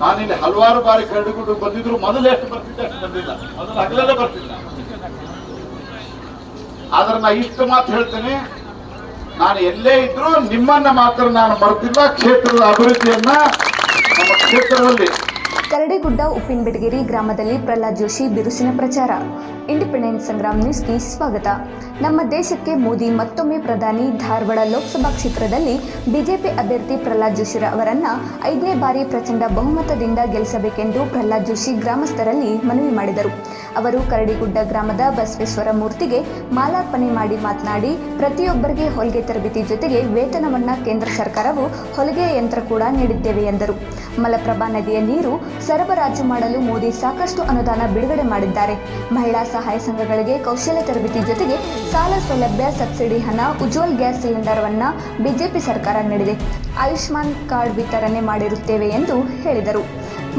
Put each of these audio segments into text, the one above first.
ನಾನಿಲ್ಲಿ ಹಲವಾರು ಬಾರಿ ಕರಡಿಗುಡ್ಡು ಬಂದಿದ್ರು, ಮೊದಲು ಎಷ್ಟು ಬರ್ತಿದ್ದೆ, ಅಷ್ಟು ಬಂದಿಲ್ಲ. ಮೊದಲು ಹಗಲೆಲ್ಲ ಬರ್ತಿಲ್ಲ ಆದ್ರೆ ನಾ ಇಷ್ಟು ಮಾತು ಹೇಳ್ತೇನೆ, ನಾನು ಎಲ್ಲೇ ಇದ್ರು ನಿಮ್ಮನ್ನ ಮಾತ್ರ ನಾನು ಮರೆತಿಲ್ಲ. ಕ್ಷೇತ್ರದ ಅಭಿವೃದ್ಧಿಯನ್ನ ನಮ್ಮ ಕ್ಷೇತ್ರದಲ್ಲಿ. ಕರಡಿಗುಡ್ಡ ಉಪ್ಪಿನಬಿಡಗಿರಿ ಗ್ರಾಮದಲ್ಲಿ ಪ್ರಹ್ಲಾದ್ ಜೋಶಿ ಬಿರುಸಿನ ಪ್ರಚಾರ. ಇಂಡಿಪೆಂಡೆನ್ಸ್ ಸಂಗ್ರಾಮ್ ನ್ಯೂಸ್ಗೆ ಸ್ವಾಗತ. ನಮ್ಮ ದೇಶಕ್ಕೆ ಮೋದಿ ಮತ್ತೊಮ್ಮೆ ಪ್ರಧಾನಿ, ಧಾರವಾಡ ಲೋಕಸಭಾ ಕ್ಷೇತ್ರದಲ್ಲಿ ಬಿಜೆಪಿ ಅಭ್ಯರ್ಥಿ ಪ್ರಹ್ಲಾದ್ ಜೋಶಿ ಅವರನ್ನ ಐದನೇ ಬಾರಿ ಪ್ರಚಂಡ ಬಹುಮತದಿಂದ ಗೆಲ್ಲಿಸಬೇಕೆಂದು ಪ್ರಹ್ಲಾದ್ ಜೋಶಿ ಗ್ರಾಮಸ್ಥರಲ್ಲಿ ಮನವಿ ಮಾಡಿದರು. ಅವರು ಕರಡಿಗುಡ್ಡ ಗ್ರಾಮದ ಬಸವೇಶ್ವರ ಮೂರ್ತಿಗೆ ಮಾಲಾರ್ಪಣೆ ಮಾಡಿ ಮಾತನಾಡಿ, ಪ್ರತಿಯೊಬ್ಬರಿಗೆ ಹೊಲಿಗೆ ತರಬೇತಿ ಜೊತೆಗೆ ವೇತನವನ್ನು ಕೇಂದ್ರ ಸರ್ಕಾರವು ಹೊಲಿಗೆ ಯಂತ್ರ ಕೂಡ ನೀಡಿದ್ದೇವೆ ಎಂದರು. ಮಲಪ್ರಭಾ ನದಿಯ ನೀರು ಸರಬರಾಜು ಮಾಡಲು ಮೋದಿ ಸಾಕಷ್ಟು ಅನುದಾನ ಬಿಡುಗಡೆ ಮಾಡಿದ್ದಾರೆ. ಮಹಿಳಾ ಸಹಾಯ ಸಂಘಗಳಿಗೆ ಕೌಶಲ್ಯ ತರಬೇತಿ ಜೊತೆಗೆ ಸಾಲ ಸೌಲಭ್ಯ, ಸಬ್ಸಿಡಿ, ಹಣ, ಉಜ್ವಲ್ ಗ್ಯಾಸ್ ಸಿಲಿಂಡರ್ವನ್ನು ಬಿಜೆಪಿ ಸರ್ಕಾರ ನೀಡಿದೆ. ಆಯುಷ್ಮಾನ್ ಕಾರ್ಡ್ ವಿತರಣೆ ಮಾಡಿರುತ್ತೇವೆ ಎಂದು ಹೇಳಿದರು.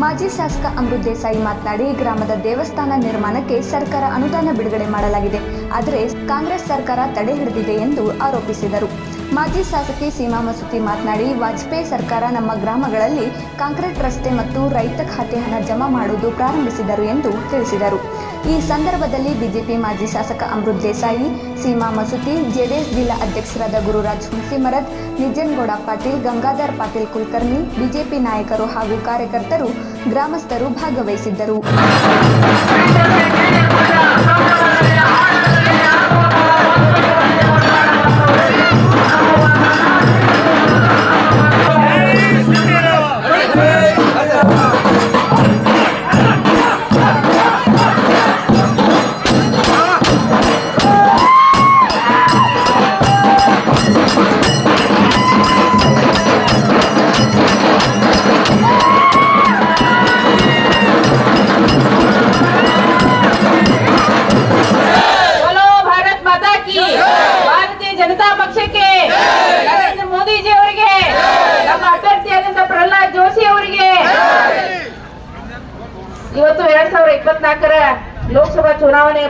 ಮಾಜಿ ಶಾಸಕ ಅಮೃತ್ ದೇಸಾಯಿ ಮಾತನಾಡಿ, ಗ್ರಾಮದ ದೇವಸ್ಥಾನ ನಿರ್ಮಾಣಕ್ಕೆ ಸರ್ಕಾರ ಅನುದಾನ ಬಿಡುಗಡೆ ಮಾಡಲಾಗಿದೆ. ಆದರೆ ಕಾಂಗ್ರೆಸ್ ಸರ್ಕಾರ ತಡೆ ಹಿಡಿದಿದೆ ಎಂದು ಆರೋಪಿಸಿದರು. ಮಾಜಿ ಶಾಸಕಿ ಸೀಮಾ ಮಸೂತಿ ಮಾತನಾಡಿ, ವಾಜಪೇಯಿ ಸರ್ಕಾರ ನಮ್ಮ ಗ್ರಾಮಗಳಲ್ಲಿ ಕಾಂಕ್ರೀಟ್ ರಸ್ತೆ ಮತ್ತು ರೈತ ಖಾತೆ ಹಣ ಜಮಾ ಮಾಡುವುದು ಪ್ರಾರಂಭಿಸಿದರು ಎಂದು ತಿಳಿಸಿದರು. ಈ ಸಂದರ್ಭದಲ್ಲಿ ಬಿಜೆಪಿ ಮಾಜಿ ಶಾಸಕ ಅಮೃತ್ ದೇಸಾಯಿ, ಸೀಮಾ ಮಸೂತಿ, ಜೆಡಿಎಸ್ ಜಿಲ್ಲಾ ಅಧ್ಯಕ್ಷರಾದ ಗುರುರಾಜ್ ಹುಣಸಿಮರದ್ ನಿಜನ್ಗೌಡ ಪಾಟೀಲ್, ಗಂಗಾಧರ್ ಪಾಟೀಲ್ ಕುಲಕರ್ಣಿ, ಬಿಜೆಪಿ ನಾಯಕರು ಹಾಗೂ ಕಾರ್ಯಕರ್ತರು, ಗ್ರಾಮಸ್ಥರು ಭಾಗವಹಿಸಿದ್ದರು.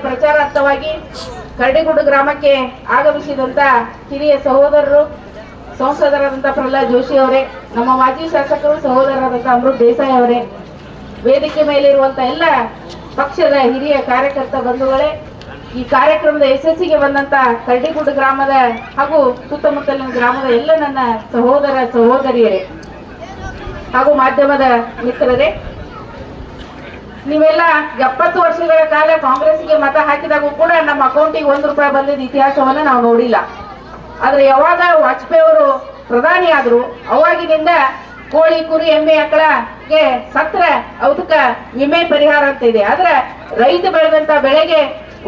ಪ್ರಚಾರಾರ್ಥವಾಗಿ ಕರಡಿಗುಡ್ಡು ಗ್ರಾಮಕ್ಕೆ ಆಗಮಿಸಿದಂತ ಹಿರಿಯ ಸಹೋದರರು ಸಂಸದರಾದಂಥ ಪ್ರಹ್ಲಾದ್ ಜೋಶಿ ಅವರೇ, ನಮ್ಮ ಮಾಜಿ ಶಾಸಕರು ಸಹೋದರರಾದಂತ ಅಮೃತ್ ದೇಸಾಯಿ ಅವರೇ, ವೇದಿಕೆ ಮೇಲಿರುವಂಥ ಎಲ್ಲ ಪಕ್ಷದ ಹಿರಿಯ ಕಾರ್ಯಕರ್ತ ಬಂಧುಗಳೇ, ಈ ಕಾರ್ಯಕ್ರಮದ ಯಶಸ್ಸಿಗೆ ಬಂದಂತ ಕರಡಿಗುಡ್ಡು ಗ್ರಾಮದ ಹಾಗೂ ಸುತ್ತಮುತ್ತಲಿನ ಗ್ರಾಮದ ಎಲ್ಲ ನನ್ನ ಸಹೋದರ ಸಹೋದರಿಯರೇ ಹಾಗೂ ಮಾಧ್ಯಮದ ಮಿತ್ರರೇ ನೀವೆಲ್ಲ ಎಪ್ಪತ್ತು ವರ್ಷಗಳ ಕಾಲ ಕಾಂಗ್ರೆಸ್ಗೆ ಮತ ಹಾಕಿದಾಗೂ ಕೂಡ ನಮ್ಮ ಅಕೌಂಟಿಗೆ ಒಂದು ರೂಪಾಯಿ ಬಂದಿದ್ದ ಇತಿಹಾಸವನ್ನ ನಾವು ನೋಡಿಲ್ಲ. ಆದ್ರೆ ಯಾವಾಗ ವಾಜಪೇಯಿ ಅವರು ಪ್ರಧಾನಿ ಆದ್ರು ಅವಾಗಿನಿಂದ ಕೋಳಿ, ಕುರಿ, ಎಮ್ಮೆ ಆಕಳಗೆ ಸತ್ರ ಅವಕ್ಕ ವಿಮೆ ಪರಿಹಾರ ಅಂತ ಇದೆ. ಆದ್ರೆ ರೈತ ಬೆಳೆದಂತ ಬೆಳೆಗೆ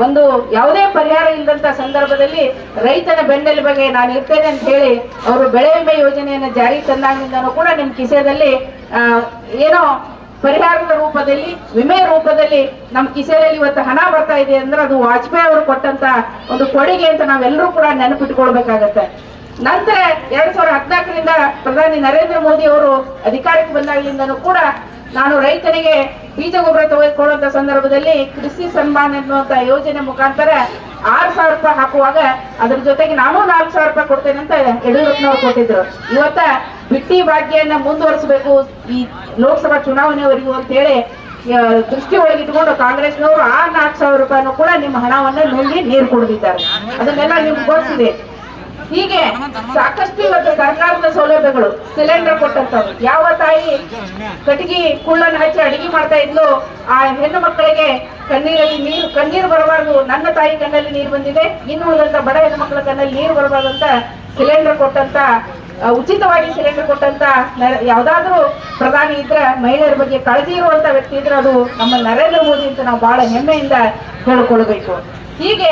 ಒಂದು ಯಾವುದೇ ಪರಿಹಾರ ಇಲ್ಲದಂತ ಸಂದರ್ಭದಲ್ಲಿ ರೈತನ ಬೆನ್ನೆಲು ಬಗ್ಗೆ ನಾನು ಇರ್ತೇನೆ ಅಂತ ಹೇಳಿ ಅವರು ಬೆಳೆ ವಿಮೆ ಯೋಜನೆಯನ್ನು ಜಾರಿ ತಂದಾಗಿಂದನೂ ಕೂಡ ನಿಮ್ ಕಿಸೆಯಲ್ಲಿ ಏನೋ ಪರಿಹಾರದ ರೂಪದಲ್ಲಿ, ವಿಮೆ ರೂಪದಲ್ಲಿ ನಮ್ಮ ಕಿಸೆಯಲ್ಲಿ ಇವತ್ತು ಹಣ ಬರ್ತಾ ಇದೆ ಅಂದ್ರೆ ಅದು ವಾಜಪೇಯಿ ಅವರು ಕೊಟ್ಟಂತ ಒಂದು ಕೊಡುಗೆ ಅಂತ ನಾವೆಲ್ಲರೂ ಕೂಡ ನೆನಪಿಟ್ಕೊಳ್ಬೇಕಾಗತ್ತೆ. ನಂತರ ಎರಡ್ ಸಾವಿರದ ಹದಿನಾಲ್ಕರಿಂದ ಪ್ರಧಾನಿ ನರೇಂದ್ರ ಮೋದಿ ಅವರು ಅಧಿಕಾರಕ್ಕೆ ಬಂದಾಗಲಿಂದನೂ ಕೂಡ ನಾನು ರೈತರಿಗೆ ಬೀಜ ಗೊಬ್ಬರ ತೆಗೆದುಕೊಳ್ಳುವಂತ ಸಂದರ್ಭದಲ್ಲಿ ಕೃಷಿ ಸನ್ಮಾನ್ ಎನ್ನುವಂತ ಯೋಜನೆ ಮುಖಾಂತರ ಆರ್ ಸಾವಿರ ರೂಪಾಯಿ ಹಾಕುವಾಗ ಅದ್ರ ಜೊತೆಗೆ ನಾನು ನಾಲ್ಕು ಸಾವಿರ ರೂಪಾಯಿ ಕೊಡ್ತೇನೆ ಅಂತ ಯಡಿಯೂರಪ್ಪನವ್ರು ಕೊಟ್ಟಿದ್ರು. ಇವತ್ತ ಬಿಟ್ಟಿ ಭಾಗ್ಯನ ಮುಂದುವರಿಸಬೇಕು ಈ ಲೋಕಸಭಾ ಚುನಾವಣೆವರೆಗೂ ಅಂತ ಹೇಳಿ ದೃಷ್ಟಿ ಒಳಗಿಟ್ಕೊಂಡು ಕಾಂಗ್ರೆಸ್ನವರು ಆ ನಾಲ್ಕು ಸಾವಿರ ರೂಪಾಯಿನೂ ಕೂಡ ನಿಮ್ಮ ಹಣವನ್ನ ನುಂಗಿ ನೀರು ಕುಡಿದಿದ್ದಾರೆ. ಅದನ್ನೆಲ್ಲ ನಿಮ್ಗೆ ಗೊತ್ತಿದೆ ಹೀಗೆ ಸಾಕಷ್ಟು ಇವತ್ತು ಸರ್ಕಾರದ ಸೌಲಭ್ಯಗಳು ಸಿಲಿಂಡರ್ ಕೊಟ್ಟಂತವ್ರು ಯಾವ ತಾಯಿ ಕಟ್ಟಿಗೆ ಕುಳ್ಳನ್ನು ಹಚ್ಚಿ ಅಡಿಗೆ ಮಾಡ್ತಾ ಇದ್ಲು, ಆ ಹೆಣ್ಣು ಮಕ್ಕಳಿಗೆ ಕಣ್ಣೀರಲ್ಲಿ ನೀರು, ಕಣ್ಣೀರು ಬರಬಾರ್ದು. ನನ್ನ ತಾಯಿ ಕಣ್ಣಲ್ಲಿ ನೀರು ಬಂದಿದೆ. ಇನ್ನು ಉಳಿದಂತ ಬಡ ಹೆಣ್ಣು ಮಕ್ಕಳ ಕಣ್ಣಲ್ಲಿ ನೀರು ಬರಬಾರ್ದು ಅಂತ ಸಿಲಿಂಡರ್ ಕೊಟ್ಟಂತ ಉಚಿತವಾಗಿ ಸಿಲಿಂಡರ್ ಕೊಟ್ಟಂತ ಯಾವ್ದಾದ್ರೂ ಪ್ರಧಾನಿ ಇದ್ರ, ಮಹಿಳೆಯರ ಬಗ್ಗೆ ಕಾಳಜಿ ಇರುವಂತ ವ್ಯಕ್ತಿ ಇದ್ರೆ ಅದು ನಮ್ಮ ನರೇಂದ್ರ ಮೋದಿ ಅಂತ ನಾವು ಬಹಳ ಹೆಮ್ಮೆಯಿಂದ ಹೇಳ್ಕೊಳ್ಬೇಕು. ಹೀಗೆ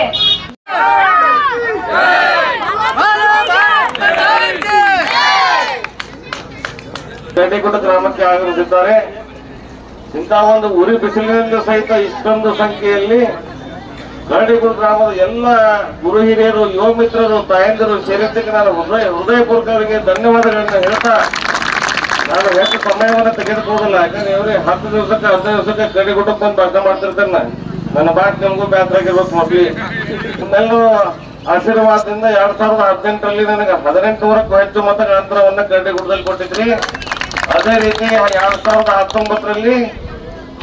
ಗಡ್ಡೆಗುಡ್ಡ ಗ್ರಾಮಕ್ಕೆ ಆಗಮಿಸಿದ್ದಾರೆ. ಇಂತಹ ಒಂದು ಉರಿ ಬಿಸಿಲಿನಿಂದ ಸಹಿತ ಇಷ್ಟೊಂದು ಸಂಖ್ಯೆಯಲ್ಲಿ ಗರಡಿಗುಡ್ಡ ಗ್ರಾಮದ ಎಲ್ಲ ಗುರು ಹಿರಿಯರು, ಯುವ ಮಿತ್ರರು, ತಾಯಂದಿರು ಸೇರಿದ್ದಕ್ಕೆ ನಾನು ಹೃದಯ ಹೃದಯಪೂರ್ವಕರಿಗೆ ಧನ್ಯವಾದಗಳನ್ನು ಹೇಳ್ತಾ ನಾನು ಹೆಚ್ಚು ಸಮಯವನ್ನು ತೆಗೆದುಕೊಳ್ಳಲ್ಲ ಯಾಕಂದ್ರೆ ಇವರೇ ಹತ್ತು ದಿವಸಕ್ಕೆ, ಹದಿನೈದು ದಿವಸಕ್ಕೆ ಗಡಿಗುಡ್ಡಕ್ಕೆ ಬಂದು ಅರ್ಥ ಮಾಡ್ತಿರ್ತಾನೆ ನನ್ನ ಬಾಟ್ ಆಗಿರ್ಬೇಕು ಮಕ್ಳಿಗೆ ನಿಮ್ಮೆಲ್ಲರೂ ಆಶೀರ್ವಾದದಿಂದ ಎರಡ್ ಸಾವಿರದ ಹದಿನೆಂಟರಲ್ಲಿ ನನಗೆ ಹದಿನೆಂಟು ನೂರಕ್ಕೂ ಹೆಚ್ಚು ಮತಗಳ ಅಂತರವನ್ನ ಗಡ್ಡೆಗುಡ್ಡದಲ್ಲಿ ಕೊಟ್ಟಿದ್ರಿ. ಅದೇ ರೀತಿ ಎರಡ್ ಸಾವಿರದ ಹತ್ತೊಂಬತ್ತರಲ್ಲಿ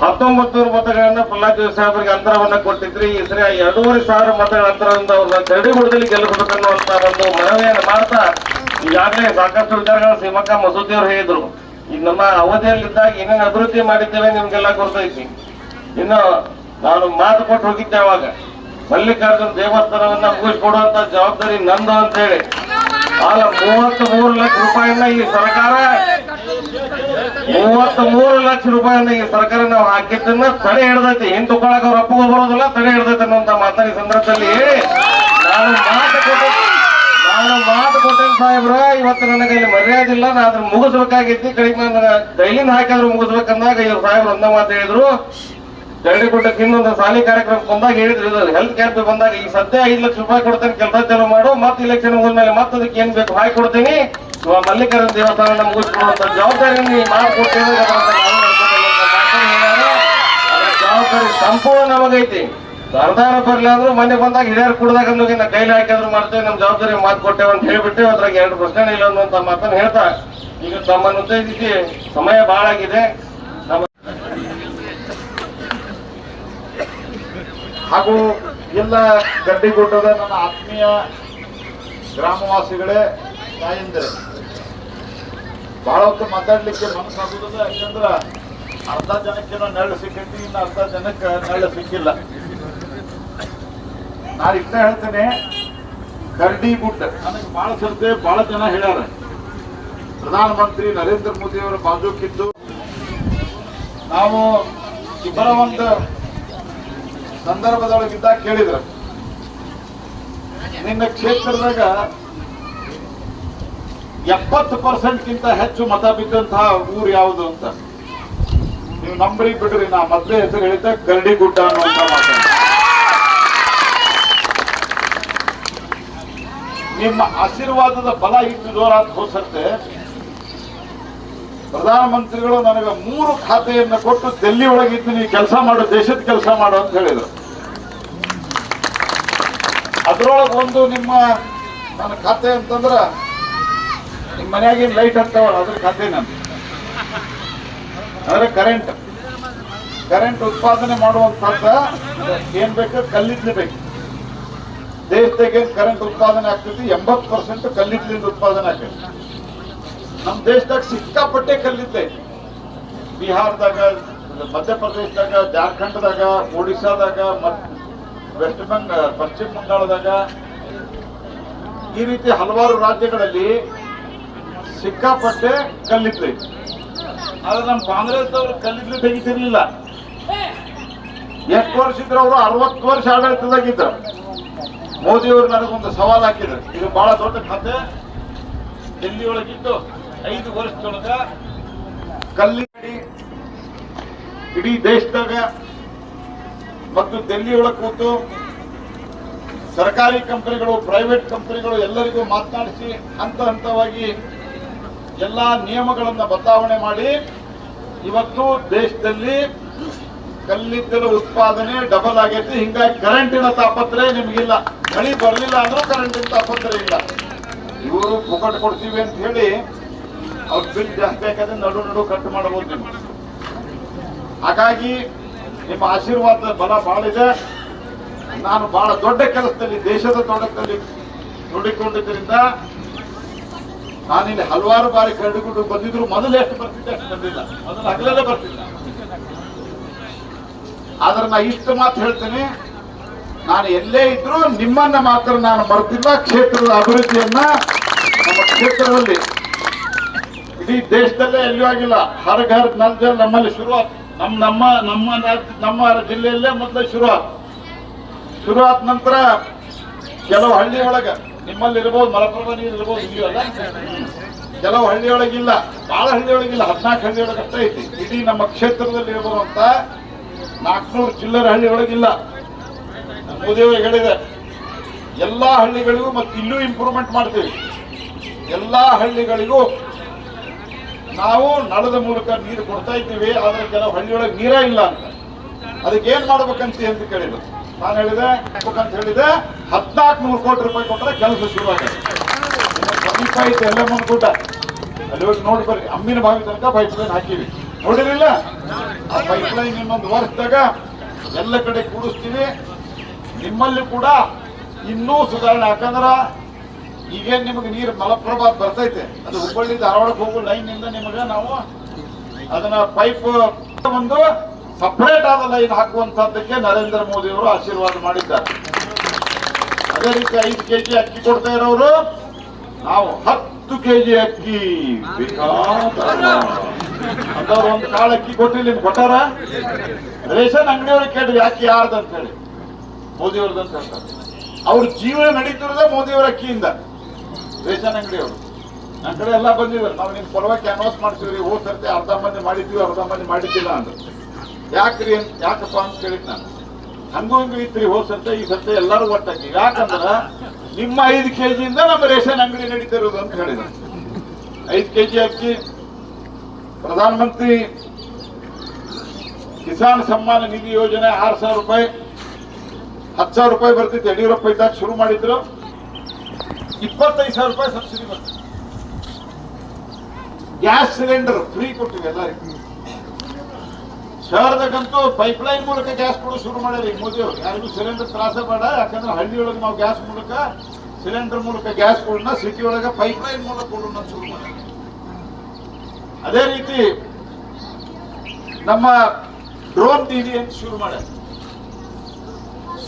ಹತ್ತೊಂಬತ್ತು ಮತಗಳನ್ನ ಜೋಶಿ ಸಾಹೇಬರಿಗೆ ಅಂತರವನ್ನ ಕೊಟ್ಟಿದ್ರಿ. ಈ ಸರಿ ಎರಡೂವರೆ ಸಾವಿರ ಮತಗಳ ಅಂತರದಿಂದ ಅವ್ರನ್ನ ಗಡಿಗುಡದಲ್ಲಿ ಅನ್ನುವಂತ ಒಂದು ಮನವಿಯನ್ನು ಮಾಡ್ತಾ ಈಗಾಗಲೇ ಸಾಕಷ್ಟು ವಿಚಾರಗಳ ಸೀಮಕ್ಕ ಮಸೂದಿ ಅವರು ಹೇಳಿದ್ರು. ಈಗ ನಮ್ಮ ಅವಧಿಯಲ್ಲಿದ್ದಾಗ ಏನೇನು ಅಭಿವೃದ್ಧಿ ಮಾಡಿದ್ದೇವೆ ನಿಮ್ಗೆಲ್ಲ ಗೊತ್ತೈತಿ. ಇನ್ನು ನಾನು ಮಾತು ಕೊಟ್ಟು ಹೋಗಿದ್ದೆ ಅವಾಗ. ಮಲ್ಲಿಕಾರ್ಜುನ ದೇವಸ್ಥಾನವನ್ನ ಮುಗಿಸ್ಕೊಡುವಂತ ಜವಾಬ್ದಾರಿ ನಂದು ಅಂತ ಹೇಳಿ. ಆಗ ಮೂವತ್ತ್ ಮೂರು ಲಕ್ಷ ರೂಪಾಯಿಯನ್ನ ಈ ಸರ್ಕಾರ ಮೂವತ್ತ್ ಮೂರು ಲಕ್ಷ ರೂಪಾಯಿಯನ್ನ ಈ ಸರ್ಕಾರ ನಾವು ಹಾಕಿದ್ದನ್ನ ತಡೆ ಹಿಡ್ದೈತಿ. ಹಿಂದ್ ತಗೊಳಕ್ ಅವ್ರ ಅಪ್ಪಗೂ ಬರೋದಿಲ್ಲ, ತಡೆ ಹಿಡ್ದೈತೆ ಅನ್ನುವಂತ ಮಾತಾಡಿ ಸಂದರ್ಭದಲ್ಲಿ ನಾನು ಮಾತು ಕೊಟ್ಟೆ, ನಾನು ಮಾತು ಕೊಟ್ಟೆ ಸಾಹೇಬ್ರ, ಇವತ್ತು ನನಗೆ ಇಲ್ಲಿ ಮರ್ಯಾದೆ ಇಲ್ಲ, ನಾ ಅದ್ರ ಮುಗಿಸ್ಬೇಕಾಗಿತ್ತು. ಕಡಿಮೆ ನನಗೆ ಡೈಲಿನ ಹಾಕಿದ್ರು ಮುಗಿಸ್ಬೇಕಂದಾಗ ಇವ್ರು ಸಾಹೇಬ್ರು ಒಂದೇ ಮಾತು ಹೇಳಿದ್ರು. ಜಗಡಿಗುಡ್ಡಕ್ಕೆ ಇನ್ನೊಂದು ಸಾಲಿ ಕಾರ್ಯಕ್ರಮ ಬಂದಾಗ ಹೇಳಿದ್ರು ಹೆಲ್ತ್ ಕೇರ್ ಬಂದಾಗ ಈ ಸದ್ಯ ಐದು ಲಕ್ಷ ರೂಪಾಯಿ ಕೊಡ್ತೇನೆ, ಕೆಲಸ ಚಾಲು ಮಾಡು, ಮತ್ತೆ ಇಲೆಕ್ಷನ್ ಹೋದ್ಮೇಲೆ ಮತ್ತೆ ಅದಕ್ಕೆ ಏನ್ ಬೇಕು ಹಾಕಿ ಕೊಡ್ತೀನಿ. ಮಲ್ಲಿಕಾರ್ಜುನ ದೇವಸ್ಥಾನ ಮುಗಿಸ್ಕೊಡುವಂತ ಜವಾಬ್ದಾರಿ ಮಾಡಿಕೊಡ್ತೇವೆ ಜವಾಬ್ದಾರಿ ಸಂಪೂರ್ಣ ನಮಗೈತಿ. ಸರ್ದಾರ ಬರ್ಲಿ ಅಂದ್ರು ಮನೆ ಬಂದಾಗ ಹಿರಿಯರು ಕುಡ್ದಾಗ ನಾ ಕೈಲಿ ಹಾಕಿದ್ರು ಮಾಡ್ತೇವೆ, ನಮ್ ಜವಾಬ್ದಾರಿ ಮಾತು ಕೊಟ್ಟೇವೆ ಅಂತ ಹೇಳ್ಬಿಟ್ಟು ಅದ್ರಾಗ ಎರಡು ಪ್ರಶ್ನೆ ಇಲ್ಲ ಅನ್ನುವಂತ ಮಾತನ್ನ ಹೇಳ್ತಾ ಈಗ ತಮ್ಮನ್ನು ಉದ್ದೇಶಿಸಿ ಸಮಯ ಬಹಳ ಆಗಿದೆ ಹಾಗೂ ಎಲ್ಲ ಗಡ್ಡಿಗುಡ್ಡದ ನನ್ನ ಆತ್ಮೀಯ ಗ್ರಾಮವಾಸಿಗಳೇ, ತಾಯಂದಿರೆ, ಬಹಳ ಹೊತ್ತು ಮಾತಾಡ್ಲಿಕ್ಕೆ ಮನಸ್ಸಾಗುತ್ತದೆ ಯಾಕಂದ್ರೆ ಅರ್ಧ ಜನಕ್ಕೆ ನೆರಳು ಸಿಕ್ಕೈತಿ, ಇನ್ನು ಅರ್ಧ ಜನಕ್ಕೆ ನೆರಳು ಸಿಕ್ಕಿಲ್ಲ. ನಾನು ಇಷ್ಟ ಹೇಳ್ತೇನೆ ಗಡ್ಡಿ ಗುಡ್ಡ ನನಗೆ ಬಹಳ ಸರ್ತೆ ಬಹಳ ಜನ ಹೇಳ್ಯಾರ. ಪ್ರಧಾನಮಂತ್ರಿ ನರೇಂದ್ರ ಮೋದಿ ಅವರ ಬಾಜುಕಿದ್ದು. ನಾವು ಇಬ್ಬರ ಒಂದು ಸಂದರ್ಭದೊಳಗಿದ್ದಾಗ ಕೇಳಿದ್ರ. ನಿನ್ನ ಕ್ಷೇತ್ರದಾಗ ಎಪ್ಪತ್ತು ಪರ್ಸೆಂಟ್ಗಿಂತ ಹೆಚ್ಚು ಮತ ಬಿದ್ದಂತಹ ಊರು ಯಾವುದು ಅಂತ. ನೀವು ನಂಬರಿ ಬಿಡ್ರಿ, ನಾ ಮೊದಲೇ ಹೆಸರು ಹೇಳಿದ್ದ ಕರಡಿಗುಡ್ಡ ಅನ್ನುವಂತ ಮಾತು. ನಿಮ್ಮ ಆಶೀರ್ವಾದದ ಬಲ ಇಷ್ಟು ಅಂತ ಹೋಸತ್ತೆ ಪ್ರಧಾನಮಂತ್ರಿಗಳು ನನಗೆ ಮೂರು ಖಾತೆಯನ್ನು ಕೊಟ್ಟು ದೆಲ್ಲಿ ಒಳಗಿದ್ದು ನೀವು ಕೆಲಸ ಮಾಡು, ದೇಶದ ಕೆಲಸ ಮಾಡು ಅಂತ ಹೇಳಿದರು. ಅದ್ರೊಳಗೆ ಒಂದು ನಿಮ್ಮ, ನನ್ನ ಖಾತೆ ಅಂತಂದ್ರೆ ನಿಮ್ಮ ಮನೆಯಾಗಿನ ಲೈಟ್ ಹತ್ತವಲ್ಲ ಅದ್ರ ಖಾತೆ ನಾನು ಅಂದ್ರೆ ಕರೆಂಟ್ ಕರೆಂಟ್ ಉತ್ಪಾದನೆ ಮಾಡುವಂಥ ಏನ್ ಬೇಕು, ಕಲ್ಲಿದ್ಲಿ ಬೇಕು. ದೇಶದಾಗೇನು ಕರೆಂಟ್ ಉತ್ಪಾದನೆ ಆಗ್ತೈತಿ, ಎಂಬತ್ತು ಪರ್ಸೆಂಟ್ ಕಲ್ಲಿದ್ಲಿಂದ ಉತ್ಪಾದನೆ ಆಗ್ತೈತಿ. ನಮ್ಮ ದೇಶದಾಗ ಸಿಕ್ಕಾಪಟ್ಟೆ ಕಲ್ಲಿದ್ದೆ ಬಿಹಾರದಾಗ, ಮಧ್ಯಪ್ರದೇಶದಾಗ, ಜಾರ್ಖಂಡ್ದಾಗ, ಒಡಿಶಾದಾಗ, ಮತ್ ವೆಸ್ಟ್ ಬೆಂಗಾಲ್ ಪಶ್ಚಿಮ ಬಂಗಾಳದಾಗ, ಈ ರೀತಿ ಹಲವಾರು ರಾಜ್ಯಗಳಲ್ಲಿ ಸಿಕ್ಕಾಪಟ್ಟೆ ಕಲ್ಲಿದ್ದೆ ಆದ್ರೆ ನಮ್ಮ ಕಾಂಗ್ರೆಸ್ ಅವರು ಕಲ್ಲಿದ್ಲಿ ತೆಗಿತಿರ್ಲಿಲ್ಲ. ಎಷ್ಟು ವರ್ಷ ಇದ್ರು ಅವರು ಅರವತ್ತು ವರ್ಷ ಆಡಳಿತದಾಗಿದ್ದರು ಮೋದಿಯವರು ನನಗೊಂದು ಸವಾಲು ಹಾಕಿದ್ರು. ಇದು ಬಹಳ ದೊಡ್ಡ ಕತೆ ಡೆಲ್ಲಿ ಒಳಗಿದ್ದು ಐದು ವರ್ಷದೊಳಗ ಕಲ್ಲಿ ಇಡೀ ದೇಶದಾಗ ಮತ್ತು ಡೆಲ್ಲಿ ಒಳಗೆ ಕೂತು ಸರ್ಕಾರಿ ಕಂಪನಿಗಳು ಪ್ರೈವೇಟ್ ಕಂಪನಿಗಳು ಎಲ್ಲರಿಗೂ ಮಾತನಾಡಿಸಿ ಹಂತ ಹಂತವಾಗಿ ಎಲ್ಲ ನಿಯಮಗಳನ್ನ ಬದಲಾವಣೆ ಮಾಡಿ ಇವತ್ತು ದೇಶದಲ್ಲಿ ಕಲ್ಲಿದ್ದಲು ಉತ್ಪಾದನೆ ಡಬಲ್ ಆಗೈತಿ. ಹಿಂಗಾಗಿ ಕರೆಂಟಿನ ತಾಪತ್ರೆ ನಿಮಗಿಲ್ಲ. ಮಳಿ ಬರಲಿಲ್ಲ ಅಂದ್ರೂ ಕರೆಂಟಿನ ತಾಪತ್ರೆ ಇಲ್ಲ. ಇವರು ಪುಕಟ್ ಕೊಡ್ತೀವಿ ಅಂತ ಹೇಳಿ ಅವ್ರ ಬಿಲ್ ಜಾಸ್ತಿ ಬೇಕಾದ್ರೆ ನಡು ನಡು ಕಟ್ ಮಾಡಬಹುದು ನೀವು. ಹಾಗಾಗಿ ನಿಮ್ಮ ಆಶೀರ್ವಾದ ಬಲ ಬಹಳ ಇದೆ. ನಾನು ಬಹಳ ದೊಡ್ಡ ಕೆಲಸದಲ್ಲಿ, ದೇಶದ ತೊಡಕದಲ್ಲಿ ನೋಡಿಕೊಂಡಿದ್ದರಿಂದ ನಾನಿಲ್ಲಿ ಹಲವಾರು ಬಾರಿ ಕರೆದುಕೊಂಡು ಬಂದಿದ್ರು ಮೊದಲು ಎಷ್ಟು ಬರ್ತಿದ್ದೆ, ಅಷ್ಟು ಬಂದಿಲ್ಲ. ಮೊದಲು ಹಗಲೆಲ್ಲ ಬರ್ತಿಲ್ಲ ಆದ್ರೆ ನಾ ಇಷ್ಟು ಮಾತು ಹೇಳ್ತೇನೆ, ನಾನು ಎಲ್ಲೇ ಇದ್ರೂ ನಿಮ್ಮನ್ನ ಮಾತ್ರ ನಾನು ಮರೆತಿಲ್ಲ. ಕ್ಷೇತ್ರದ ಅಭಿವೃದ್ಧಿಯನ್ನ ನಮ್ಮ ಕ್ಷೇತ್ರದಲ್ಲಿ ಇಡೀ ದೇಶದಲ್ಲೇ ಎಲ್ಲೂ ಆಗಿಲ್ಲ. ಹರ್ ಘರ್ ಜಲ್ ನಮ್ಮಲ್ಲಿ ಶುರುವಾತ್. ನಮ್ಮ ನಮ್ಮ ನಮ್ಮ ನಮ್ಮ ಜಿಲ್ಲೆಯಲ್ಲೇ ಮೊದಲು ಶುರುವಾತ್. ಶುರುವಾತ್ ನಂತರ ಕೆಲವು ಹಳ್ಳಿ ಒಳಗ ನಿಮ್ಮಲ್ಲಿ ಇರ್ಬೋದು, ಮಲಪ್ರಭಾ ನೀರು ಇರ್ಬೋದು ಇದೆಯಲ್ಲ ಕೆಲವು ಹಳ್ಳಿ ಒಳಗಿಲ್ಲ ಬಹಳ ಹಳ್ಳಿ ಒಳಗಿಲ್ಲ ಹದಿನಾಲ್ಕು ಹಳ್ಳಿ ಅಷ್ಟೇ ಐತಿ. ಇಡೀ ನಮ್ಮ ಕ್ಷೇತ್ರದಲ್ಲಿ ಇರುವಂತ ನಾಲ್ಕುನೂರು ಚಿಲ್ಲರೆ ಹಳ್ಳಿ ಒಳಗಿಲ್ಲ ಮೋದಿಯವರು ಹೇಳಿದೆ, ಎಲ್ಲಾ ಹಳ್ಳಿಗಳಿಗೂ ಮತ್ತೆ ಇಲ್ಲೂ ಇಂಪ್ರೂವ್ಮೆಂಟ್ ಮಾಡ್ತೀವಿ. ಎಲ್ಲಾ ಹಳ್ಳಿಗಳಿಗೂ ನಾವು ನಳದ ಮೂಲಕ ನೀರು ಕೊಡ್ತಾ ಇದ್ದೀವಿ, ಆದರೆ ಕೆಲವು ಹಳ್ಳಿಯೊಳಗೆ ನೀರೇ ಇಲ್ಲ ಅಂತ. ಅದಕ್ಕೆ ಏನ್ ಮಾಡ್ಬೇಕಂತ ಅಂತ ಕೇಳಿದ್ರು. ನಾನು ಹೇಳಿದೆ ಅಂತ ಹೇಳಿದೆ ಹದಿನಾಲ್ಕು ನೂರು ಕೋಟಿ ರೂಪಾಯಿ ಕೊಟ್ಟರೆ ಕೆಲಸ ಶುರು ಸಮೀಪ ಐತೆ ಎಲ್ಲ ಗುಡ್ಡ ಅಲ್ಲಿ ಹೋಗಿ ನೋಡಿ ಬರ್ರಿ, ಅಮ್ಮಿನ ಬಾವಿ ತನಕ ಪೈಪ್ ಲೈನ್ ಹಾಕಿವಿ. ನೋಡಿರಲಿಲ್ಲ? ಆ ಪೈಪ್ ಲೈನ್ ಇನ್ನೊಂದು ವರ್ಷದಾಗ ಎಲ್ಲ ಕಡೆ ಕೂಡಿಸ್ತೀವಿ. ನಿಮ್ಮಲ್ಲಿ ಕೂಡ ಇನ್ನೂ ಸುಧಾರಣೆ ಯಾಕಂದ್ರ ಈಗೇನ್ ನಿಮಗೆ ನೀರು ಮಲಪ್ರಭಾ ಬರ್ತೈತೆ? ಅದು ಹುಬ್ಬಳ್ಳಿ ಧಾರವಾಡಕ್ಕೆ ಹೋಗೋ ಲೈನ್ ಇಂದ ನಿಮಗೆ ನಾವು ಅದನ್ನ ಪೈಪ್ ಒಂದು ಸಪ್ರೇಟ್ ಆದ ಲೈನ್ ಹಾಕುವಂತದ್ದಕ್ಕೆ ನರೇಂದ್ರ ಮೋದಿ ಅವರು ಆಶೀರ್ವಾದ ಮಾಡಿದ್ದಾರೆ. ಅದೇ ರೀತಿ ಐದು ಕೆಜಿ ಅಕ್ಕಿ ಕೊಡ್ತಾ ಇರೋರು, ನಾವು ಹತ್ತು ಕೆಜಿ ಅಕ್ಕಿ. ಅಂತವ್ರು ಒಂದು ಕಾಳು ಅಕ್ಕಿ ಕೊಟ್ಟಿಲ್ಲ ನಿಮ್ಗೆ ಕೊಟ್ಟಾರ? ರೇಷನ್ ಅಂಗಡಿಯವ್ರಿಗೆ ಕೇಳ್ರಿ ಯಾಕೆ ಯಾರ್ದಂತ ಹೇಳಿ. ಮೋದಿ ಅವ್ರದ್ದು ಅಂತ ಹೇಳ್ತಾರೆ. ಅವ್ರ ಜೀವನ ನಡೀತಿರೋದೇ ಮೋದಿಯವರ ಅಕ್ಕಿಯಿಂದ. ರೇಷನ್ ಅಂಗಡಿಯವರು ನನ್ನ ಕಡೆ ಎಲ್ಲ ಬಂದಿದ್ದಾರೆ. ನಾವು ನಿಮ್ ಪರವಾಗಿ ಕ್ಯಾನ್ವಾಸ್ ಮಾಡ್ತೀವಿ ಹೋದ ಸರ್ತಿ ಅರ್ಧ ಮಂದಿ ಮಾಡಿದ್ದೀವಿ ಅರ್ಧ ಮಂದಿ ಮಾಡಿದ್ದಿಲ್ಲ ಅಂದ್ರೆ. ಯಾಕ್ರಿ ಯಾಕಪ್ಪ ಅಂತ ಕೇಳಿದ್ ನಾನು. ಹಂಗೂ ಹಿಂಗೂ ಇತ್ರಿ, ಹೋದ ಸರ್ತೆ, ಈ ಸರ್ತೆ ಎಲ್ಲರೂ ಒಟ್ಟಾಗಿ ಯಾಕಂದ್ರ ನಿಮ್ಮ ಐದು ಕೆ ಜಿಯಿಂದ ನಮ್ಮ ರೇಷನ್ ಅಂಗಡಿ ನಡೀತಿರೋದು ಅಂತ ಹೇಳಿದ ಐದು ಕೆಜಿ ಅಕ್ಕಿ, ಪ್ರಧಾನಮಂತ್ರಿ ಕಿಸಾನ್ ಸಮ್ಮಾನ ನಿಧಿ ಯೋಜನೆ ಆರು ಸಾವಿರ ರೂಪಾಯಿ, ಹತ್ತು ಸಾವಿರ ರೂಪಾಯಿ ಬರ್ತಿತ್ತು. ಯಡಿಯೂರಪ್ಪ ಇದ್ದಾಗ ಶುರು ಮಾಡಿದ್ರು. ಇಪ್ಪತ್ತೈದು ಸಾವಿರ ರೂಪಾಯಿ ಸಬ್ಸಿಡಿ ಬರ್ತದೆ. ಗ್ಯಾಸ್ ಸಿಲಿಂಡರ್ ಫ್ರೀ ಕೊಟ್ಟಿವೆ ಎಲ್ಲರಿಗೂ. ಶಹರದಾಗಂತೂ ಪೈಪ್ ಲೈನ್ ಮೂಲಕ ಗ್ಯಾಸ್ ಕೊಡೋ ಶುರು ಮಾಡ್ಯಾರ ಈಗ ಮೋದಿ ಅವರು. ಯಾರಿಗೂ ಸಿಲಿಂಡರ್ ತ್ರಾಸ ಬೇಡ, ಯಾಕಂದ್ರೆ ಹಳ್ಳಿಯೊಳಗೆ ನಾವು ಗ್ಯಾಸ್ ಮೂಲಕ ಸಿಲಿಂಡರ್ ಮೂಲಕ ಗ್ಯಾಸ್ ಕೊಡೋಣ ಸಿಟಿ ಒಳಗೆ ಪೈಪ್ ಲೈನ್ ಮೂಲಕ ಕೊಡೋಣ ಶುರು ಮಾಡ್ಯಾರ. ಅದೇ ರೀತಿ ನಮ್ಮ ಡ್ರೋನ್ ದೀದಿ ಅಂತ ಶುರು ಮಾಡ್ಯಾರ.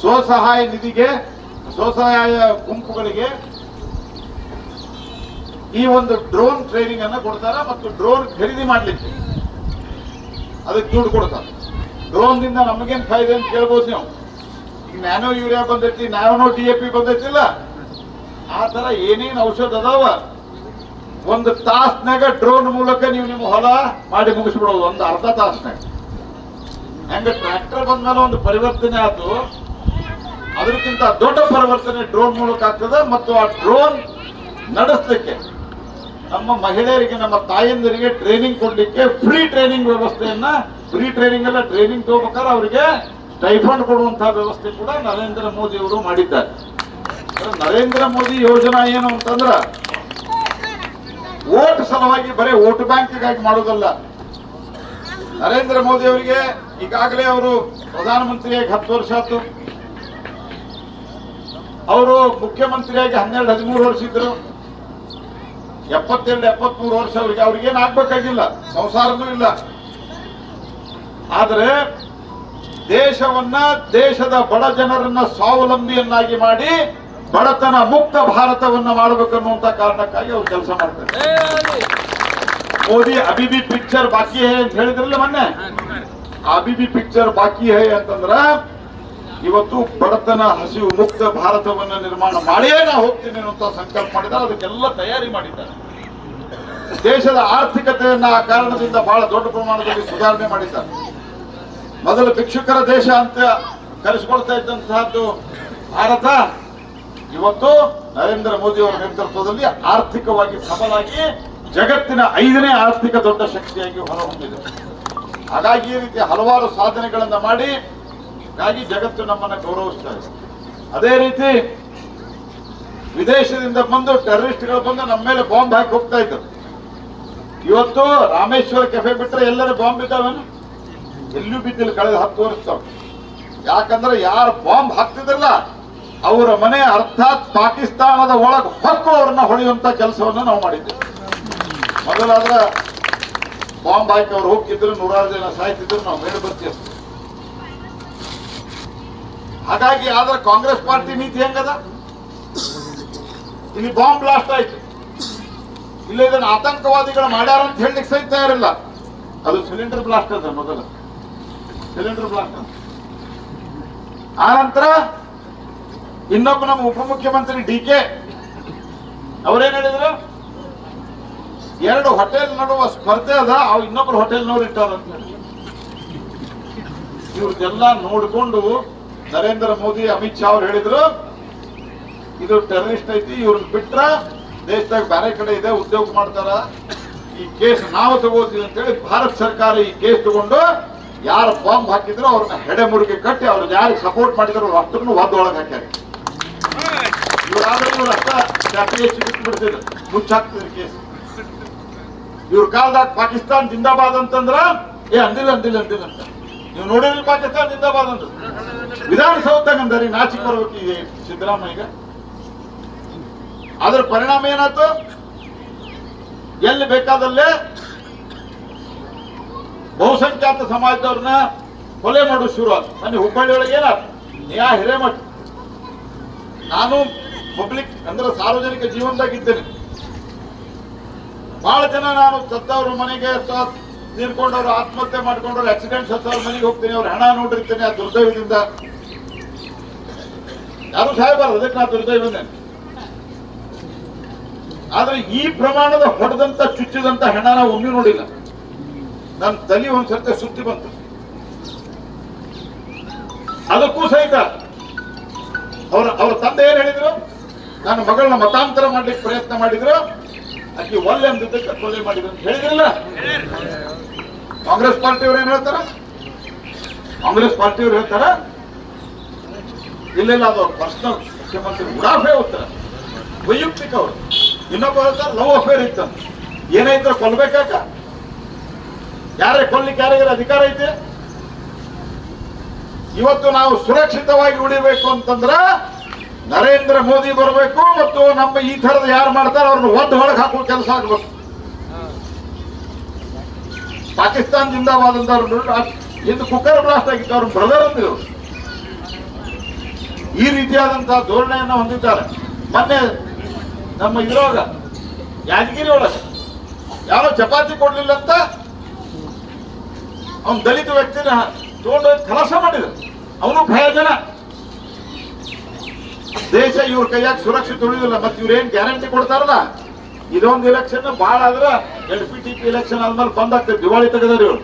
ಸ್ವಸಹಾಯ ನಿಧಿಗೆ, ಸ್ವಸಹಾಯ ಗುಂಪುಗಳಿಗೆ ಈ ಒಂದು ಡ್ರೋನ್ ಟ್ರೈನಿಂಗ್ ಅನ್ನ ಕೊಡ್ತಾರ ಮತ್ತು ಡ್ರೋನ್ ಖರೀದಿ ಮಾಡ್ಲಿಕ್ಕೆ? ಅದಕ್ಕೆ ದುಡ್ಡು ಕೊಡ್ತಾರೆ? ಡ್ರೋನ್ ದಿಂದ ನಮಗೇನ್ ಫಾಯ್ದೆ ಅಂತ ಕೇಳ್ಬೋದು ನೀವು. ಈಗ ನ್ಯಾನೋ ಯೂರಿಯಾ ಬಂದೈತಿ, ನ್ಯಾನೋ ಡಿ ಎ ಪಿ ಬಂದೈತಿಲ್ಲ. ಆ ತರ ಏನೇನು ಔಷಧ ಅದಾವ? ಒಂದು ತಾಸ್ನಾಗ ಡ್ರೋನ್ ಮೂಲಕ ನೀವು ನಿಮ್ಮ ಹೊಲ ಮಾಡಿ ಮುಗಿಸ್ಬಿಡೋದು, ಒಂದು ಅರ್ಧ ತಾಸ್ನಾಗ. ಹೆಂಗ ಟ್ರ್ಯಾಕ್ಟರ್ ಬಂದ್ಮೇಲೆ ಒಂದು ಪರಿವರ್ತನೆ ಆಯ್ತು ಅದಕ್ಕಿಂತ ದೊಡ್ಡ ಪರಿವರ್ತನೆ ಡ್ರೋನ್ ಮೂಲಕ ಆಗ್ತದೆ ಮತ್ತು ಆ ಡ್ರೋನ್ ನಡೆಸಲಿಕ್ಕೆ. ನಮ್ಮ ಮಹಿಳೆಯರಿಗೆ, ನಮ್ಮ ತಾಯಂದಿರಿಗೆ ಟ್ರೈನಿಂಗ್ ಕೊಡಲಿಕ್ಕೆ ಫ್ರೀ ಟ್ರೈನಿಂಗ್ ವ್ಯವಸ್ಥೆಯನ್ನ ಫ್ರೀ ಟ್ರೈನಿಂಗ್ ಎಲ್ಲ ಟ್ರೈನಿಂಗ್ ತಗೋಬೇಕಾದ್ರೆ ಅವರಿಗೆ ಸ್ಟೈಫಂಡ್ ಕೊಡುವಂತಹ ವ್ಯವಸ್ಥೆ ಕೂಡ ನರೇಂದ್ರ ಮೋದಿ ಅವರು ಮಾಡಿದ್ದಾರೆ. ನರೇಂದ್ರ ಮೋದಿ ಯೋಜನಾ ಏನು ಅಂತಂದ್ರ ಓಟ್ ಸಲುವಾಗಿ ಬರೀ ವೋಟ್ ಬ್ಯಾಂಕ್ಗಾಗಿ ಮಾಡೋದಲ್ಲ. ನರೇಂದ್ರ ಮೋದಿ ಅವರಿಗೆ ಈಗಾಗಲೇ ಅವರು ಪ್ರಧಾನಮಂತ್ರಿಯಾಗಿ ಹತ್ತು ವರ್ಷ ಆಯ್ತು. ಅವರು ಮುಖ್ಯಮಂತ್ರಿಯಾಗಿ ಹನ್ನೆರಡು, ಹದಿಮೂರು ವರ್ಷ ಇದ್ರು. ಎಪ್ಪತ್ತೆರಡು ಎಪ್ಪತ್ಮೂರು ವರ್ಷ ಅವರಿಗೆ ಅವ್ರಿಗೇನು ಆಗ್ಬೇಕಾಗಿಲ್ಲ? ಸಂಸಾರನೂ ಇಲ್ಲ. ಆದರೆ ದೇಶವನ್ನ ದೇಶದ ಬಡ ಜನರನ್ನ ಸ್ವಾವಲಂಬಿಯನ್ನಾಗಿ ಮಾಡಿ ಬಡತನ ಮುಕ್ತ ಭಾರತವನ್ನ ಮಾಡಬೇಕನ್ನುವಂತ ಕಾರಣಕ್ಕಾಗಿ ಅವ್ರು ಕೆಲಸ ಮಾಡ್ತಾರೆ. ಮೋದಿ ಅಬಿಬಿ ಪಿಕ್ಚರ್ ಬಾಕಿ ಹೇ ಅಂತ ಹೇಳಿದ್ರಲ್ಲ ಮೊನ್ನೆ? ಅಬಿಬಿ ಪಿಕ್ಚರ್ ಬಾಕಿ ಹೇ ಅಂತಂದ್ರ ಇವತ್ತು ಬಡತನ, ಹಸಿವು ಮುಕ್ತ ಭಾರತವನ್ನು ನಿರ್ಮಾಣ ಮಾಡಿಯೇ ನಾ ಹೋಗ್ತೀನಿ ಅಂತ ಸಂಕಲ್ಪ ಮಾಡಿದ್ದಾರೆ. ಅದಕ್ಕೆಲ್ಲ ತಯಾರಿ ಮಾಡಿದ್ದಾರೆ. ದೇಶದ ಆರ್ಥಿಕತೆಯನ್ನ ಆ ಕಾರಣದಿಂದ ಬಹಳ ದೊಡ್ಡ ಪ್ರಮಾಣದಲ್ಲಿ ಸುಧಾರಣೆ ಮಾಡಿದ್ದಾರೆ. ಮೊದಲು ಭಿಕ್ಷುಕರ ದೇಶ ಅಂತ ಕರೆಸಿಕೊಳ್ತಾ ಇದ್ದಂತಹದ್ದು ಭಾರತ. ಇವತ್ತು ನರೇಂದ್ರ ಮೋದಿ ಅವರ ನೇತೃತ್ವದಲ್ಲಿ ಆರ್ಥಿಕವಾಗಿ ಸಬಲಾಗಿ ಜಗತ್ತಿನ ಐದನೇ ಆರ್ಥಿಕ ದೊಡ್ಡ ಶಕ್ತಿಯಾಗಿ ಹೊರಹೊಮ್ಮಿದೆ. ಹಾಗಾಗಿ ಈ ರೀತಿ ಹಲವಾರು ಸಾಧನೆಗಳನ್ನ ಮಾಡಿ ಹಾಗಾಗಿ ಜಗತ್ತು ನಮ್ಮನ್ನ ಗೌರವಿಸ್ತಾ ಇದೆ. ಅದೇ ರೀತಿ ವಿದೇಶದಿಂದ ಬಂದು ಟೆರರಿಸ್ಟ್ಗಳು ಬಂದು ನಮ್ಮ ಮೇಲೆ ಬಾಂಬ್ ಹಾಕಿ ಹೋಗ್ತಾ ಇದ್ದರು. ಇವತ್ತು ರಾಮೇಶ್ವರ ಕೆಫೆ ಬಿಟ್ಟರೆ ಎಲ್ಲರೂ ಬಾಂಬ್ ಇದ್ದಾವೇನು? ಎಲ್ಲೂ ಬಿದ್ದಿಲ್ಲ ಕಳೆದ ಹತ್ತು ವರ್ಷ. ಯಾಕಂದ್ರೆ ಯಾರು ಬಾಂಬ್ ಹಾಕ್ತಿದ್ರಲ್ಲ, ಅವರ ಮನೆ ಅರ್ಥಾತ್ ಪಾಕಿಸ್ತಾನದ ಒಳಗೆ ಹೊಕ್ಕು ಅವ್ರನ್ನ ಹೊಡೆಯುವಂತ ಕೆಲಸವನ್ನು ನಾವು ಮಾಡಿದ್ದೇವೆ ಮೊದಲಾದ್ರೆ ಬಾಂಬ್ ಹಾಕಿ ಅವ್ರು ಹೋಗ್ತಿದ್ರು, ನೂರಾರು ಜನ ಸಾಯ್ತಿದ್ರು, ನಾವು ಮೇಲೆ ಹಚ್ತಿದ್ವಿ. ಹಾಗಾಗಿ ಆದ್ರೆ ಕಾಂಗ್ರೆಸ್ ಪಾರ್ಟಿ ನೀತಿ ಹೆಂಗದ? ಇಲ್ಲಿ ಬಾಂಬ್ ಬ್ಲಾಸ್ಟ್ ಆಯ್ತು. ಇಲ್ಲ ಇದನ್ನ ಆತಂಕವಾದಿಗಳು ಮಾಡ್ಯಾರ ಅಂತ ಹೇಳಲಿಕ್ಕೆ ಸಹಿತ ತಯಾರಿಲ್ಲ. ಅದು ಸಿಲಿಂಡರ್ ಬ್ಲಾಸ್ಟ್ ಅದ ಮೊದಲು. ಸಿಲಿಂಡರ್ ಬ್ಲಾಸ್ಟ್ ಅಂತ ಆ ನಂತರ ಇನ್ನೊಬ್ಬ ನಮ್ಮ ಉಪಮುಖ್ಯಮಂತ್ರಿ ಡಿ ಕೆ, ಅವರೇನ್ ಹೇಳಿದ್ರು? ಎರಡು ಹೋಟೆಲ್ ನಡುವ ಸ್ಪರ್ಧೆ ಅದ, ಅವ್ ಇನ್ನೊಬ್ರು ಹೋಟೆಲ್ನವ್ರು ಇಟ್ಟಾರ ಅಂತ ಹೇಳಿ ಇವ್ರದ್ದೆಲ್ಲ ನೋಡ್ಕೊಂಡು ನರೇಂದ್ರ ಮೋದಿ, ಅಮಿತ್ ಶಾ ಅವ್ರು ಹೇಳಿದ್ರು, ಇದು ಟೆರರಿಸ್ಟ್ ಐತಿ ಇವ್ರನ್ನ ಬಿಟ್ರ ದೇಶದಾಗ ಬೇರೆ ಕಡೆ ಇದೆ, ಉದ್ಯೋಗ ಮಾಡ್ತಾರ. ಈ ಕೇಸ್ ನಾವು ತಗೋತೀವಿ ಅಂತೇಳಿ ಭಾರತ ಸರ್ಕಾರ ಈ ಕೇಸ್ ತಗೊಂಡು ಯಾರು ಬಾಂಬ್ ಹಾಕಿದ್ರು ಅವ್ರನ್ನ ಹೆಡೆ ಮುರುಗಿ ಕಟ್ಟಿ ಅವ್ರನ್ನ ಯಾರು ಸಪೋರ್ಟ್ ಮಾಡಿದ್ರು ಅಷ್ಟನ್ನು ಒದ್ದು ಒಳಗೆ ಹಾಕ್ಯಾರ. ಇವರಾದ್ರೆ ಇವ್ರ ಅಷ್ಟ ಬಿಡ್ತಿದ್ರು. ಮುಚ್ಚಾಕ್ತಿದ್ರು ಕೇಸ್. ಇವ್ರ ಕಾಲದಾಗ ಪಾಕಿಸ್ತಾನ್ ಜಿಂದಾಬಾದ್ ಅಂತಂದ್ರ, ಏ ಅಂದಿಲ್ಲ ಅಂದಿಲ್ಲ ಅಂದಿಲ್ಲ ಅಂತ. ನೀವು ನೋಡಿದ್ರಿ ಪಾಕಿಸ್ತಾನ ಜಿಂದಾಬಾದ್ ಅಂತ ವಿಧಾನಸೌಧದಾಗ ಅಂದರಿ ನಾಚಿಕ್ ಬರ್ಬೇಕು ಸಿದ್ದರಾಮಯ್ಯಗ ಅದ್ರ ಪರಿಣಾಮ ಏನಾಯ್ತು? ಎಲ್ಲಿ ಬೇಕಾದಲ್ಲೇ ಬಹುಸಂಖ್ಯಾತ ಸಮಾಜದವ್ರನ್ನ ಕೊಲೆ ಮಾಡೋ ಶುರು ಆಯ್ತು ನನಗೆ ಹುಬ್ಬಳ್ಳಿ ಒಳಗೆ ಏನಾಯ್ತು? ಯಾ ಹಿರೇಮಠ. ನಾನು ಪಬ್ಲಿಕ್ ಅಂದ್ರೆ ಸಾರ್ವಜನಿಕ ಜೀವನದಾಗಿದ್ದೇನೆ ಬಹಳ ಜನ ನಾನು ಸತ್ತವ್ರ ಮನೆಗೆ ತೀರ್ಕೊಂಡವ್ರು ಆತ್ಮಹತ್ಯೆ ಮಾಡ್ಕೊಂಡವ್ರು ಆಕ್ಸಿಡೆಂಟ್ ಸತ್ತವ್ರ ಮನೆಗೆ ಹೋಗ್ತೀನಿ, ಅವ್ರ ಹಣ ನೋಡಿರ್ತೇನೆ, ಆ ದುರ್ದೈವದಿಂದ. ಯಾರು ಸಾಯಬಾರ ಅದಕ್ಕೆ ನಾ ದುರ್ದೈವನೇ. ಆದ್ರೆ ಈ ಪ್ರಮಾಣದ ಹೊಡೆದಂತ, ಚುಚ್ಚಿದಂತ ಹೆಣ ನಾವು ಒಮ್ಮೆ ನೋಡಿಲ್ಲ. ನನ್ನ ತಲೆ ಒಂದ್ಸರ್ತಿ ಸುತ್ತಿ ಬಂತು. ಅದಕ್ಕೂ ಸಹಿತ ಅವ್ರ ಅವ್ರ ತಂದೆ ಏನ್ ಹೇಳಿದ್ರು? ನನ್ನ ಮಗಳನ್ನ ಮತಾಂತರ ಮಾಡ್ಲಿಕ್ಕೆ ಪ್ರಯತ್ನ ಮಾಡಿದ್ರು. ಆಕಿ ಒಲ್ಲೆ ಅಂದಿದ್ದಕ್ಕೆ ಕೊಲೆ ಮಾಡಿದ್ರು ಅಂತ ಹೇಳಿದ್ರಲ್ಲ? ಕಾಂಗ್ರೆಸ್ ಪಾರ್ಟಿಯವ್ರು ಏನ್ ಹೇಳ್ತಾರ? ಕಾಂಗ್ರೆಸ್ ಪಾರ್ಟಿಯವ್ರು ಹೇಳ್ತಾರ? ಇಲ್ಲ ಅದು ಪರ್ಸನಲ್ ಮುಖ್ಯಮಂತ್ರಿ ಉಡಾಫೆ ಹೋಗ್ತಾರ. ವೈಯಕ್ತಿಕ ಅವರು. ಇನ್ನೊಬ್ಬ ಹೇಳ್ತಾರೆ ಲವ್ ಅಫೇರ್ ಇತ್ತು ಏನಾಯ್ತು ಕೊಲ್ಬೇಕಾಕ? ಯಾರೇ ಕೊಲ್ಲಿಕ್ಕೆ ಯಾರಿಗಾರ ಅಧಿಕಾರ ಐತೆ? ಇವತ್ತು ನಾವು ಸುರಕ್ಷಿತವಾಗಿ ಉಳಿಬೇಕು ಅಂತಂದ್ರ ನರೇಂದ್ರ ಮೋದಿ ಬರಬೇಕು ಮತ್ತು ನಮ್ಮ ಈ ತರದ ಯಾರು ಮಾಡ್ತಾರೆ ಅವ್ರನ್ನ ಒದ್ದು ಹೊರಗೆ ಹಾಕುವ ಕೆಲಸ ಆಗಬೇಕು. ಪಾಕಿಸ್ತಾನ ಜಿಂದಾಬಾದ್ ಇಂದು ಕುಕ್ಕರ್ ಬ್ಲಾಸ್ಟ್ ಆಗಿತ್ತು. ಅವ್ರ ಬ್ರದರ್ ಅಂದಿದ್ರು ಈ ರೀತಿಯಾದಂತಹ ಧೋರಣೆಯನ್ನು ಹೊಂದಿದ್ದಾರೆ. ಮೊನ್ನೆ ನಮ್ಮ ಇದ್ರೊಳಗ ಯಾದಗಿರಿ ಒಳಗೆ ಯಾರೋ ಚಪಾತಿ ಕೊಡ್ಲಿಲ್ಲ ಅಂತ ಅವನ್ ದಲಿತ ವ್ಯಕ್ತಿನ ತಗೊಂಡೋಗಿ ಕೆಲಸ ಮಾಡಿದ್ರು. ಅವನು ಭಯ ಜನ. ದೇಶ ಇವ್ರ ಕೈಯಾಗ ಸುರಕ್ಷಿತ ಉಳಿದಿಲ್ಲ, ಮತ್ತೆ ಇವ್ರೇನ್ ಗ್ಯಾರಂಟಿ ಕೊಡ್ತಾರಲ್ಲ? ಇದೊಂದು ಇಲೆಕ್ಷನ್ ಭಾಳ ಆದ್ರ L P T P election ಆದ್ಮೇಲೆ ಬಂದಾಗ್ತದೆ ದಿವಾಳಿ ತೆಗೆದಾರ ಇವ್ರು.